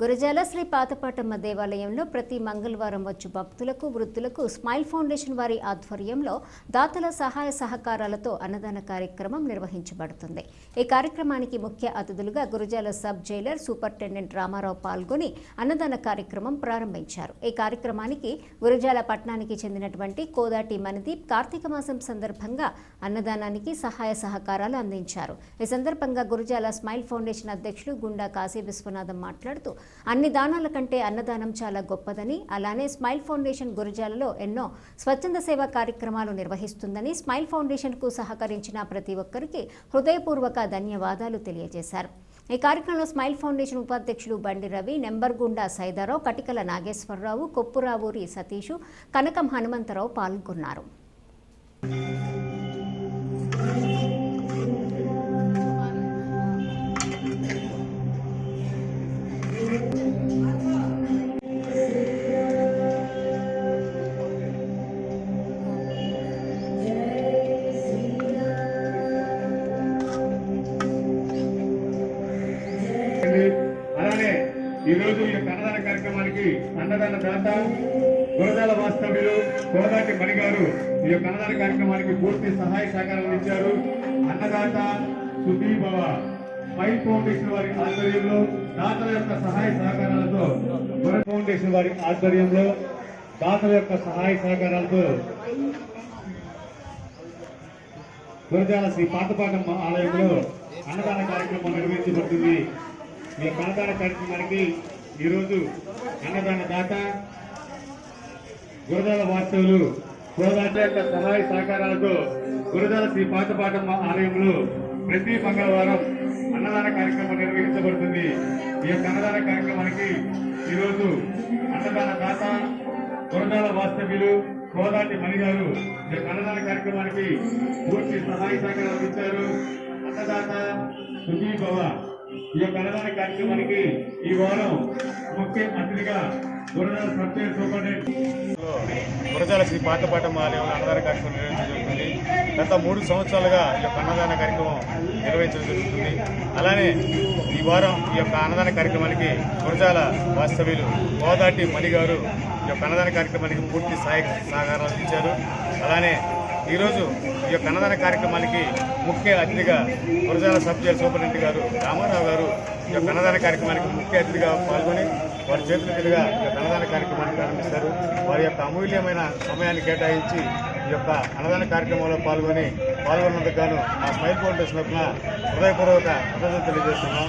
గురజాల శ్రీ పాతపాటమ్మ దేవాలయంలో ప్రతి మంగళవారం వచ్చు భక్తులకు వృద్ధులకు స్మైల్ ఫౌండేషన్ వారి ఆధ్వర్యంలో దాతల సహాయ సహకారాలతో అన్నదాన కార్యక్రమం నిర్వహించబడుతుంది. ఈ కార్యక్రమానికి ముఖ్య అతిథులుగా Gurazala sub jailer superintendent Ramarao పాల్గొని అన్నదాన కార్యక్రమం ప్రారంభించారు. ఈ కార్యక్రమానికి గురజాల పట్టణానికి చెందినటువంటి కోదాటి మణిదీప్ కార్తీక మాసం సందర్భంగా అన్నదానానికి సహాయ సహకారాలు అందించారు. ఈ సందర్భంగా గురజాల స్మైల్ ఫౌండేషన్ అధ్యక్షులు గుండా కాశీ విశ్వనాథం మాట్లాడుతూ అన్ని దానాల కంటే అన్నదానం చాలా గొప్పదని అలానే స్మైల్ ఫౌండేషన్ గురజాలలో ఎన్నో స్వచ్ఛంద సేవా కార్యక్రమాలు నిర్వహిస్తుందని స్మైల్ ఫౌండేషన్కు సహకరించిన ప్రతి ఒక్కరికి హృదయపూర్వక ధన్యవాదాలు తెలియజేశారు. ఈ కార్యక్రమంలో స్మైల్ ఫౌండేషన్ ఉపాధ్యక్షులు బండి రవి నెంబర్గుండా సైదారావు కటికల నాగేశ్వరరావు కొప్పురావూరి సతీషు కనకం హనుమంతరావు పాల్గొన్నారు. ఈ రోజు ఈ కన్నదాన కార్యక్రమానికి అన్నదాన దాత గురజాల వాస్తవ్యులు కోదాటి మణి గారు ఈ యొక్క అన్నదాన కార్యక్రమానికి పూర్తి సహాయ సహకారాలు ఇచ్చారు. అన్నదాత సుధీ పై ఫౌండేషన్ వారి ఆధ్వర్యంలో దాతల యొక్క సహాయ సహకారాలతో గుర ఫౌండేషన్ వారి ఆధ్వర్యంలో దాతల యొక్క సహాయ సహకారాలతో గురజాల శ్రీ పాతపాటమ్మ ఆలయంలో అన్నదాన కార్యక్రమం నిర్వహించబడుతుంది. ఈ యొక్క అన్నదాన కార్యక్రమానికి ఈరోజు అన్నదాన దాత గురదాల వాస్తవులు గోదాట యొక్క సహాయ సహకారాలతో గురదాల శ్రీ పాతపాఠం ఆలయంలో ప్రతి మంగళవారం అన్నదాన కార్యక్రమం నిర్వహించబడుతుంది. ఈ యొక్క అన్నదాన కార్యక్రమానికి ఈరోజు అన్నదాన దాత గురదాల వాస్తవ్యులు కోదాటి మణి గారు ఈ యొక్క అన్నదాన కార్యక్రమానికి పూర్తి సహాయ సహకారాలు ఇచ్చారు అన్నదాత సుజీ భవ ఈ యొక్క అన్నదాన కార్యక్రమానికి ఈ వారం ముఖ్య అతిథిగా గురజాల సూపరింటెండెంట్ గురజాల శ్రీ పాతపాటమ్మ ఆలయంలో అన్నదాన కార్యక్రమం నిర్వహించడం జరుగుతుంది గత మూడు సంవత్సరాలుగా ఈ యొక్క అన్నదాన కార్యక్రమం నిర్వహించడం జరుగుతుంది. అలానే ఈ వారం ఈ యొక్క అన్నదాన కార్యక్రమానికి గురజాల వాస్తవ్యులు గోదాటి మణి గారు ఈ యొక్క అన్నదాన కార్యక్రమానికి పూర్తి సహాయ సహకారాలు ఇచ్చారు అలానే ఈరోజు ఈ యొక్క అన్నదాన కార్యక్రమానికి ముఖ్య అతిథిగా గురజాల సబ్ జైలు సూపరింటెండెంట్ గారు రామారావు గారు ఈ యొక్క అన్నదాన కార్యక్రమానికి ముఖ్య అతిథిగా పాల్గొని వారి చేతుల మీదుగా ఈ యొక్క అన్నదాన కార్యక్రమాన్ని ప్రారంభిస్తారు. వారి యొక్క అమూల్యమైన సమయాన్ని కేటాయించి ఈ యొక్క అన్నదాన కార్యక్రమంలో పాల్గొని పాల్గొన్నందుకు గాను మా స్మైల్ ఫౌండేషన్ తరఫున హృదయపూర్వక కృతజ్ఞతలు తెలియజేస్తున్నాం.